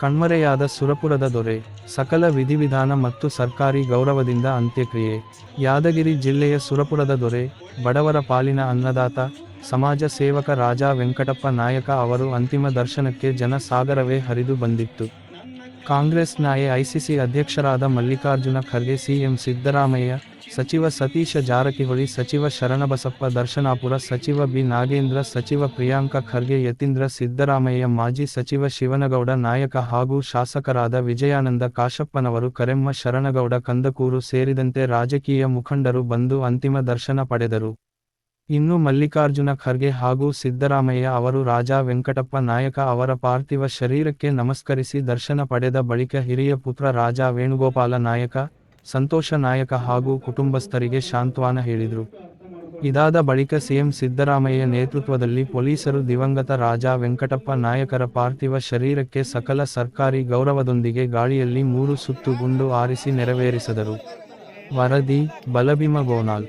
ಕಣ್ಮರೆಯಾದ ಸುರಪುರದ ದೊರೆ, ಸಕಲ ವಿಧಿವಿಧಾನ ಮತ್ತು ಸರ್ಕಾರಿ ಗೌರವದಿಂದ ಅಂತ್ಯಕ್ರಿಯೆ. ಯಾದಗಿರಿ ಜಿಲ್ಲೆಯ ಸುರಪುರದ ದೊರೆ, ಬಡವರ ಪಾಲಿನ ಅನ್ನದಾತ, ಸಮಾಜ ಸೇವಕ ರಾಜಾ ವೆಂಕಟಪ್ಪ ನಾಯಕ ಅವರು ಅಂತಿಮ ದರ್ಶನಕ್ಕೆ ಜನ ಸಾಗರವೇ ಹರಿದು ಬಂದಿತ್ತು. ಕಾಂಗ್ರೆಸ್ ನಾಯ ಐಸಿಸಿ ಅಧ್ಯಕ್ಷರಾದ ಮಲ್ಲಿಕಾರ್ಜುನ ಖರ್ಗೆ, ಸಿಎಂ ಸಿದ್ದರಾಮಯ್ಯ ಸಚಿವ ಸತೀಶ ಜಾರಕಿಹೊಳಿ, ಸಚಿವ ಶರಣಬಸಪ್ಪ ದರ್ಶನಾಪುರ, ಸಚಿವ ಬಿ ನಾಗೇಂದ್ರ, ಸಚಿವ ಪ್ರಿಯಾಂಕ ಖರ್ಗೆ, ಯತೀಂದ್ರ ಸಿದ್ದರಾಮಯ್ಯ, ಮಾಜಿ ಸಚಿವ ಶಿವನಗೌಡ ನಾಯಕ ಹಾಗೂ ಶಾಸಕರಾದ ವಿಜಯಾನಂದ ಕಾಶಪ್ಪನವರು ಕರೆಮ್ಮ ಶರಣಗೌಡ ಕಂದಕೂರು ಸೇರಿದಂತೆ ರಾಜಕೀಯ ಮುಖಂಡರು ಬಂದು ಅಂತಿಮ ದರ್ಶನ ಪಡೆದರು. ಇನ್ನು ಮಲ್ಲಿಕಾರ್ಜುನ ಖರ್ಗೆ ಹಾಗೂ ಸಿದ್ದರಾಮಯ್ಯ ಅವರು ರಾಜಾ ವೆಂಕಟಪ್ಪ ನಾಯಕ ಅವರ ಪಾರ್ಥಿವ ಶರೀರಕ್ಕೆ ನಮಸ್ಕರಿಸಿ ದರ್ಶನ ಪಡೆದ ಬಳಿಕ ಹಿರಿಯ ಪುತ್ರ ರಾಜ ವೇಣುಗೋಪಾಲ ನಾಯಕ ಸಂತೋಷ ನಾಯಕ ಹಾಗೂ ಕುಟುಂಬಸ್ಥರಿಗೆ ಶಾಂತ್ವಾನ ಹೇಳಿದರು. ಇದಾದ ಬಳಿಕ ಸಿಎಂ ಸಿದ್ದರಾಮಯ್ಯ ನೇತೃತ್ವದಲ್ಲಿ ಪೊಲೀಸರು ದಿವಂಗತ ರಾಜ ವೆಂಕಟಪ್ಪ ನಾಯಕರ ಪಾರ್ಥಿವ ಶರೀರಕ್ಕೆ ಸಕಲ ಸರ್ಕಾರಿ ಗೌರವದೊಂದಿಗೆ ಗಾಳಿಯಲ್ಲಿ ಮೂರು ಸುತ್ತು ಗುಂಡು ಆರಿಸಿ ನೆರವೇರಿಸಿದರು. ವರದಿ, ಬಲಭೀಮ ಗೋನಾಲ್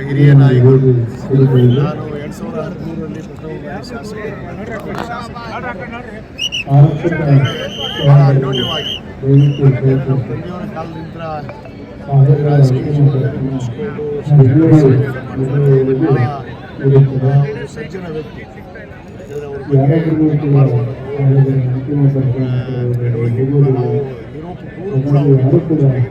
ಹಿರಿಯ ನಾಯಕರು ನಾನು ಎರಡು ಸಾವಿರದ ಹದಿಮೂರರಲ್ಲಿ ಬಹಳ ಅನ್ಯೋನ್ಯವಾಗಿ ನಮ್ಮ ತಂದೆಯವರ ಕಾಲದಿಂದ ಸಜ್ಜನ ವ್ಯಕ್ತಿ ಅವ್ರ